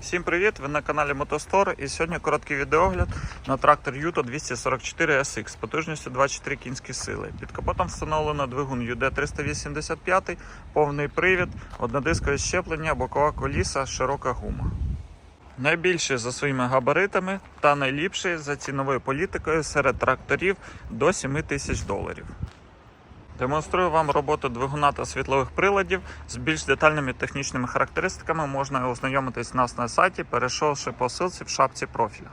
Всім привіт! Ви на каналі Мотостор і сьогодні короткий відеогляд на трактор Юто 244 SX з потужністю 24 кінські сили. Під капотом встановлено двигун UD385, повний привід, однодискове щеплення, бокова коліса, широка гума. Найбільший за своїми габаритами та найліпший за ціновою політикою серед тракторів до 7 тисяч доларів. Демонструю вам роботу двигуна та світлових приладів. З більш детальними технічними характеристиками можна ознайомитись нас на сайті, перейшовши по ссылці в шапці профіля.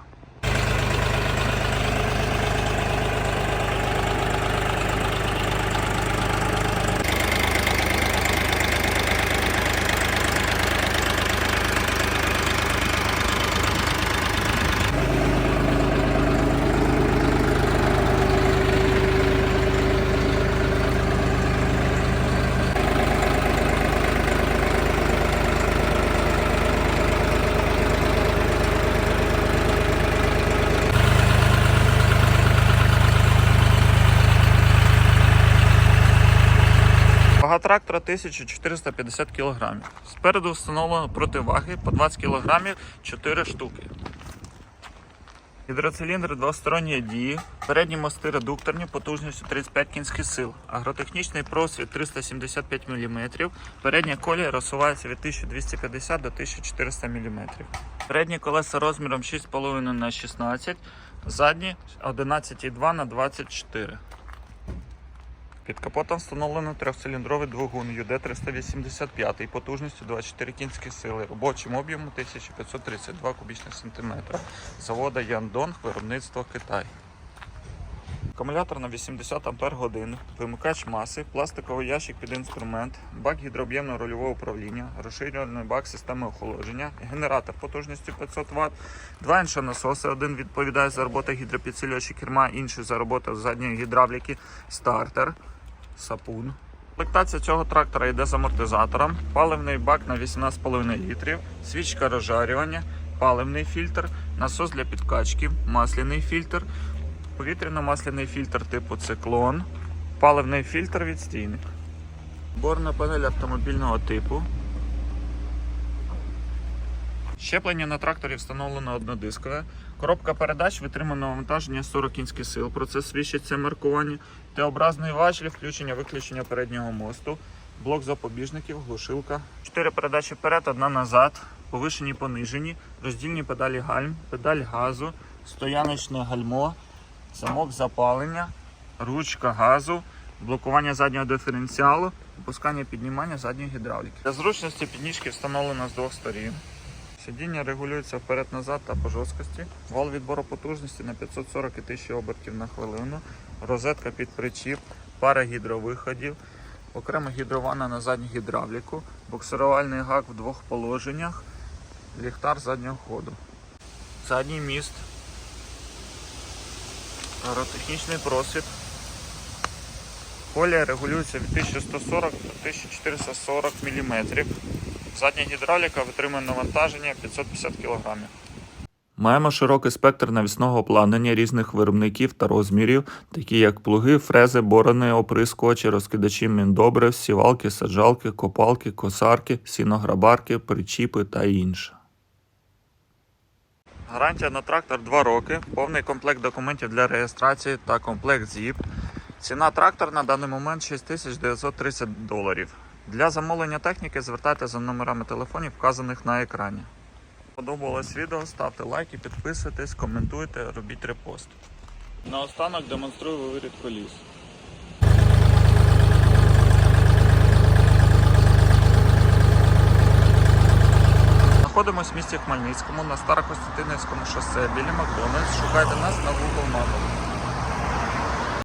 Вага трактора 1450 кг. Спереду встановлено противаги по 20 кг 4 штуки. Гідроциліндри двосторонньої дії, передні мости редукторні потужністю 35 кінських сил, агротехнічний просвіт 375 мм, передня колія розсувається від 1250 до 1400 мм. Передні колеса розміром 6,5 на 16, задні 11,2 на 24 під капотом встановлено трьохциліндровий двигун UD385 потужністю 24 кінські сили, робочим об'ємом 1532 кубічних сантиметра. Завода Яндонг, виробництво Китай. Акумулятор на 80 Ампер годин, вимикач маси, пластиковий ящик під інструмент, бак гідрооб'ємного рульового управління, розширювальний бак системи охолодження, генератор потужністю 500 Вт, два іншонасоси. Один відповідає за роботу гідропідсилювача керма, інший за роботу задньої гідравліки, стартер, сапун. Комплектація цього трактора йде з амортизатором, паливний бак на 18,5 літрів, свічка розжарювання, паливний фільтр, насос для підкачки, масляний фільтр, повітряно-масляний фільтр типу циклон, паливний фільтр відстійник. Борна панель автомобільного типу. Щеплення на тракторі встановлено однодискове. Коробка передач витримано навантаження 40 кінських сил. Про це свідчиться маркування. Т-образний важіль, включення-виключення переднього мосту, блок запобіжників, глушилка. Чотири передачі вперед, одна назад, повишені, понижені, роздільні педалі гальм, педаль газу, стояночне гальмо, замок запалення, ручка газу, блокування заднього диференціалу, опускання піднімання задньої гідравліки. Для зручності підніжки встановлено з двох сторін. Сидіння регулюється вперед-назад та по жорсткості. Вал відбору потужності на 540 і 1000 обертів на хвилину. Розетка під причіп, пара гідровиходів, окрема гідрована на задню гідравліку, буксирувальний гак в двох положеннях, ліхтар заднього ходу. Задній міст, аеротехнічний просвіт. Колія регулюється від 1140 до 1440 мм. Задня гідравліка витримує навантаження 550 кг. Маємо широкий спектр навісного обладнання різних виробників та розмірів, такі як плуги, фрези, борони, оприскувачі, розкидачі міндобрив, сівалки, саджалки, копалки, косарки, сінограбарки, причіпи та інше. Гарантія на трактор 2 роки, повний комплект документів для реєстрації та комплект ЗІП. Ціна трактора на даний момент 6930 доларів. Для замовлення техніки звертайтеся за номерами телефонів, вказаних на екрані. Подобалось відео, ставте лайки, підписуйтесь, коментуйте, робіть репост. Наостанок демонструю вивірід коліс. Знаходимось в місті Хмельницькому на Старокостянтинівському шосе біля Макдональдс. Шукайте нас на Google Map.